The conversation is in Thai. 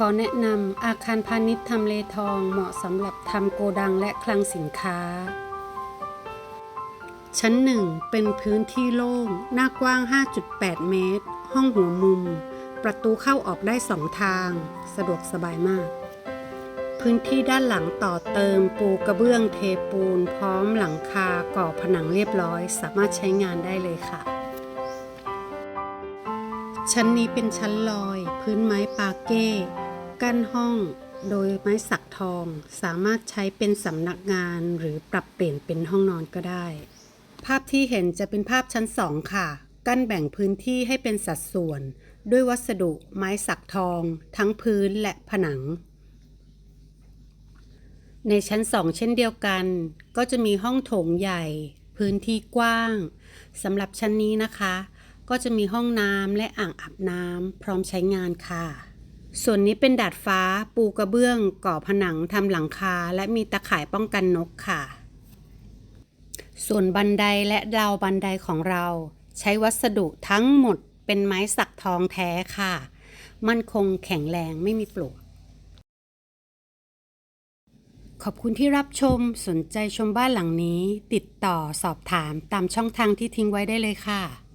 ขอแนะนำอาคารพาณิชย์ทำเลทองเหมาะสำหรับทำโกดังและคลังสินค้า ชั้นหนึ่งเป็นพื้นที่โล่ง หน้ากว้าง 5.8 เมตร ห้องหัวมุม ประตูเข้าออกได้สองทาง สะดวกสบายมาก พื้นที่ด้านหลังต่อเติมปูกระเบื้องเทปูน พร้อมหลังคาก่อผนังเรียบร้อย สามารถใช้งานได้เลยค่ะชั้นนี้เป็นชั้นลอย พื้นไม้ปาเก้ กั้นห้องโดยไม้สักทองสามารถใช้เป็นสำนักงานหรือปรับเปลี่ยนเป็นห้องนอนก็ได้ ภาพที่เห็นจะเป็นภาพชั้นสองค่ะ กั้นแบ่งพื้นที่ให้เป็นสัดส่วน ด้วยวัสดุไม้สักทอง ทั้งพื้นและผนัง ในชั้นสองเช่นเดียวกัน ก็จะมีห้องโถงใหญ่ พื้นที่กว้างสำหรับชั้นนี้นะคะ ก็จะมีห้องน้ำและอ่างอาบน้ำพร้อมใช้งานค่ะ ส่วนนี้เป็นดาดฟ้าปูกระเบื้อง ก่อผนังทำหลังคา และมีตะข่ายป้องกันนกค่ะ ส่วนบันไดและราวบันไดของเรา ใช้วัสดุทั้งหมดเป็นไม้สักทองแท้ค่ะ มั่นคงแข็งแรงไม่มีปลวกขอบคุณที่รับชมสนใจชมบ้านหลังนี้ ติดต่อสอบถามตามช่องทางที่ทิ้งไว้ได้เลยค่ะ